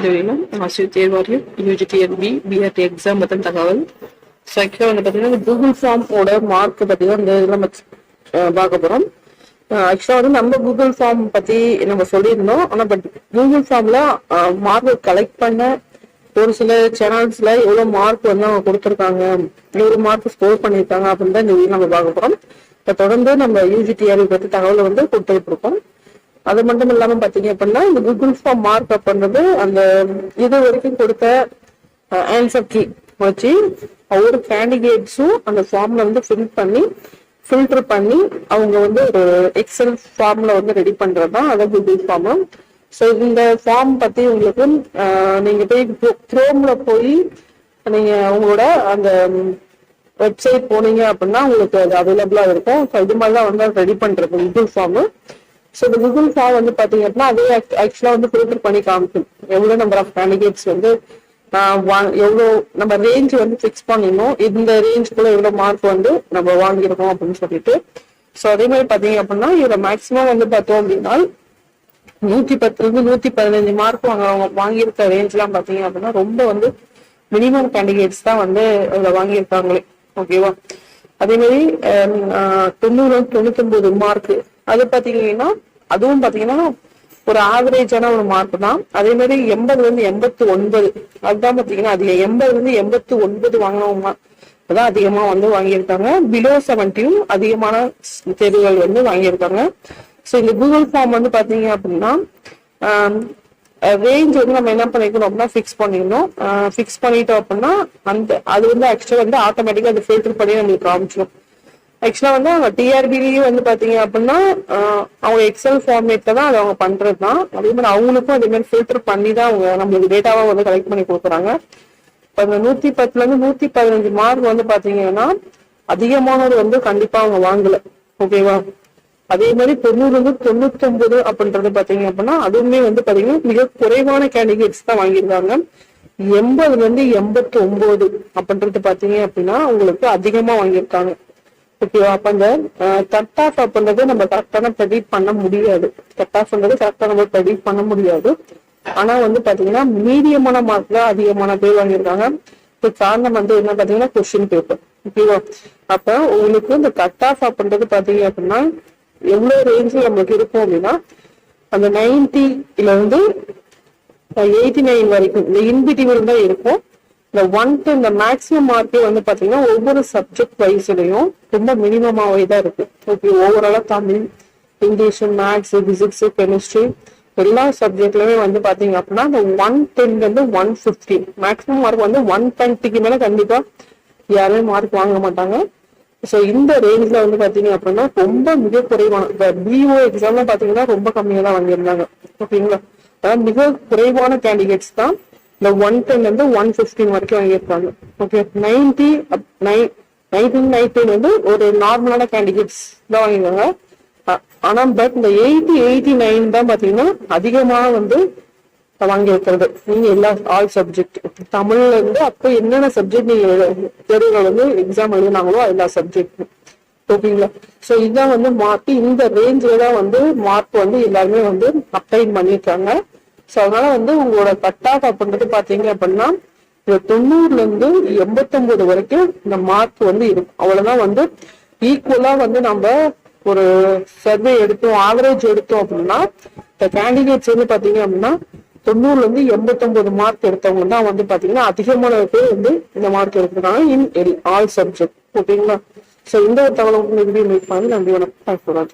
இந்த வேணும் ஆசிரியர் தேர்வாரியம் யூஜிடிஎன்பி பிஆர்டி எக்ஸாம் பற்றின தகவல் ஸோ ஆக்சுவலாக வந்து பார்த்தீங்கன்னா கூகுள் ஃபார்மோட மார்க் பற்றி தான் இந்த இதில் நம்ம பார்க்க போகிறோம் ஆக்சுவலாக வந்து நம்ம கூகுள் ஃபார்ம் பற்றி நம்ம சொல்லியிருந்தோம் ஆனால் பட் கூகுள் ஃபார்மில் மார்க் கலெக்ட் பண்ண ஒரு சில சேனல்ஸ்ல எவ்வளவு மார்க் வந்து அவங்க கொடுத்துருக்காங்க. எவ்வளவு மார்க் ஸ்கோர் பண்ணியிருக்காங்க. அப்படின்னு தான் இந்த வீடியோ நம்ம பார்க்க போறோம். இப்போ தொடர்ந்து நம்ம யூஜிடிஆர்இ பத்தி தகவலை வந்து கொடுத்துட்டு இருக்கோம். அது மட்டும் இல்லாம பாத்தீங்க அப்படின்னா இந்த கூகுள் ஃபார்ம் மார்க் அப் பண்றது அந்த இது வரைக்கும் கொடுத்த ஆன்சர் கீ வச்சு ஒவ்வொரு கேண்டிடேட்ஸும் அந்த ஃபார்ம்ல வந்து ஃபில் பண்ணி ஃபில்டர் பண்ணி அவங்க வந்து ஒரு எக்ஸல் ஃபார்ம்ல வந்து ரெடி பண்றது தான் அதான் கூகுள் ஃபார்ம் ஸோ இந்த ஃபார்ம் பத்தி உங்களுக்கு நீங்க போய் குரோம்ல போய் நீங்க உங்களோட அந்த வெப்சைட் போனீங்க அப்படின்னா உங்களுக்கு அது அவைலபிளா இருக்கும். ஸோ இது மாதிரி தான் வந்து ரெடி பண்றது கூகுள் ஃபார்ம் ஸோ இந்த கூகுள் ஃபார்ம் வந்து பார்த்தீங்க அப்படின்னா அதே ஆக்சுவலாக வந்து ஃபில்டர் பண்ணி காமிக்கும். எவ்வளோ நம்பர் ஆஃப் கேண்டிடேட்ஸ் வந்து எவ்வளோ வா- நம்ம ரேஞ்ச் வந்து ஃபிக்ஸ் பண்ணிடணும் இந்த ரேஞ்சுக்குள்ள எவ்வளோ மார்க் வந்து நம்ம வாங்கியிருக்கோம் அப்படின்னு சொல்லிட்டு. ஸோ அதே மாதிரி பார்த்தீங்க அப்படின்னா இதில் மேக்ஸிமம் வந்து பார்த்தோம் அப்படின்னா நூற்றி பத்துலேருந்து நூற்றி பதினஞ்சு மார்க் வாங்க வாங்கியிருக்க ரேஞ்ச்லாம் பார்த்தீங்க அப்படின்னா ரொம்ப வந்து மினிமம் கேண்டிடேட்ஸ் தான் வந்து அதில் வாங்கியிருக்காங்களே. ஓகேவா அதே மாதிரி தொண்ணூறு தொண்ணூத்தி ஒன்பது மார்க் அது பாத்தீங்கன்னா அதுவும் பாத்தீங்கன்னா ஒரு ஆவரேஜான ஒரு மார்க் தான். அதே மாதிரி எண்பதுல இருந்து எண்பத்தி ஒன்பது அதுதான் பாத்தீங்கன்னா அதிகம் எண்பதுல இருந்து எண்பத்தி ஒன்பது வாங்கினவங்க தான் அதிகமா வந்து வாங்கியிருக்காங்க. பிலோ செவன்டியும் அதிகமான தேர்வுகள் வந்து வாங்கியிருக்காங்க. ஸோ இந்த கூகுள் ஃபார்ம் வந்து பாத்தீங்க அப்படின்னா ரேஞ்ச் வந்து நம்ம என்ன பண்ணிக்கணும் அப்படின்னா ஃபிக்ஸ் பண்ணிடணும் ஃபிக்ஸ் பண்ணிட்டோம் அப்படின்னா அந்த அது வந்து ஆக்சுவலாக வந்து ஆட்டோமேட்டிக்காக அது ஃபில்டர் பண்ணி நம்மளுக்கு காமிச்சிடும் ஆக்சுவலாக வந்து அவங்க டிஆர்பிலையும் வந்து பார்த்தீங்க அப்படின்னா அவங்க எக்ஸல் ஃபார்மேட்டில் தான் அதை அவங்க பண்ணுறது தான் அதே மாதிரி அவங்களுக்கும் அதே மாதிரி ஃபில்டர் பண்ணி தான் அவங்க நம்மளுக்கு டேட்டாவா வந்து கலெக்ட் பண்ணி கொடுக்குறாங்க. இப்போ அந்த நூற்றி பத்துலேருந்து நூற்றி பதினஞ்சு மார்க் வந்து பார்த்தீங்கன்னா அதிகமானது வந்து கண்டிப்பாக அவங்க வாங்கலை. ஓகேவா அதே மாதிரி தொண்ணூறுலேருந்து தொண்ணூத்தொம்பது அப்படின்றது பார்த்தீங்க அப்படின்னா அதுவுமே வந்து பார்த்தீங்கன்னா மிக குறைவான கேண்டிடேட்ஸ் தான் வாங்கியிருக்காங்க எண்பதுலேருந்து எண்பத்தி ஒன்பது அப்படின்றது பார்த்தீங்க அப்படின்னா அவங்களுக்கு அதிகமாக வாங்கியிருக்காங்க. ஓகேவா அப்ப அந்த கட் ஆஃப் அப்படின்றது நம்ம கரெக்டான ப்ரெடிக்ட் பண்ண முடியாது. கட் ஆஃப்ன்றது கரெக்டா நம்ம ப்ரெடிக்ட் பண்ண முடியாது. ஆனா வந்து பாத்தீங்கன்னா மீடியமான மார்க்ல அதிகமான பேர் வாங்கியிருக்காங்க. இப்போ காரணம் வந்து என்ன பாத்தீங்கன்னா கொஸ்டின் பேப்பர் ஓகேவா அப்ப உங்களுக்கு இந்த கட் ஆஃப் அப்படின்றது பாத்தீங்க அப்படின்னா எவ்வளவு ரேஞ்சில் நம்மளுக்கு இருக்கும் அப்படின்னா அந்த நைன்டில இருந்து எயிட்டி நைன் வரைக்கும் இந்த இன்பிட்டிவல் தான் இருக்கும். இந்த ஒன் டு இந்த மேக்ஸிமம் மார்க்கே வந்து பாத்தீங்கன்னா ஒவ்வொரு சப்ஜெக்ட் வைஸ்லயும் ரொம்ப மினிமமாவே தான் இருக்கு. ஓகே ஓவராலா Tamil English maths physics chemistry எல்லா சப்ஜெக்ட்லயுமே வந்து பாத்தீங்க அப்படின்னா இந்த ஒன் டென்ல இருந்து ஒன் பிப்டீன் மேக்ஸிமம் மார்க் வந்து ஒன் டுவெண்ட்டிக்கு மேல கண்டிப்பா யாருமே மார்க் வாங்க மாட்டாங்க. ஸோ இந்த ரேஞ்ச்ல வந்து பாத்தீங்க அப்படின்னா ரொம்ப மிக குறைவான இந்த பிஓ எக்ஸாம்ல பாத்தீங்கன்னா ரொம்ப கம்மியா தான் வாங்கியிருந்தாங்க. ஓகேங்களா அதாவது மிக குறைவான கேண்டிடேட்ஸ் தான் இந்த ஒன் டென்ல இருந்து ஒன் பிப்டீன் வரைக்கும் வாங்கியிருக்காங்க ஓகே நைன்டி நைன்டீன் நைன்டீன் வந்து ஒரு நார்மலான கேண்டிடேட்ஸ் தான் வாங்கியிருக்காங்க. ஆனா பட் இந்த எயிட்டி எயிட்டி நைன் தான் பாத்தீங்கன்னா அதிகமாக வந்து வாங்கியிருக்கிறது. நீங்க எல்லா ஆல் சப்ஜெக்ட் தமிழ்ல இருந்து அப்போ என்னென்ன சப்ஜெக்ட் நீங்க தேர்வுகள் வந்து எக்ஸாம் எழுதினாங்களோ எல்லா சப்ஜெக்ட் ஓகேங்களா ஸோ இதான் வந்து மார்க் இந்த ரேஞ்சில தான் வந்து மார்க் வந்து எல்லாருமே வந்து அப்ளைன் பண்ணியிருக்காங்க. சோ அதனால வந்து உங்களோட கட் ஆஃப் அப்படின்றது பாத்தீங்க அப்படின்னா தொண்ணூறுல இருந்து எண்பத்தொன்பது வரைக்கும் இந்த மார்க் வந்து இருக்கும். அவ்வளவுதான் வந்து ஈக்குவலா வந்து நம்ம ஒரு சர்வே எடுத்தோம் ஆவரேஜ் எடுத்தோம் அப்படின்னா இந்த கேண்டிடேட்ஸ் வந்து பாத்தீங்க அப்படின்னா தொண்ணூறுல இருந்து எண்பத்தொன்பது மார்க் எடுத்தவங்க தான் வந்து பாத்தீங்கன்னா அதிகமான பேர் வந்து இந்த மார்க் எடுத்திருக்காங்க இன் ஆல் சப்ஜெக்ட் ஓகேங்களா சோ இந்த ஒரு தகவல் உங்களுக்கு வீடியோ பண்ணி நன்றி வணக்கம்.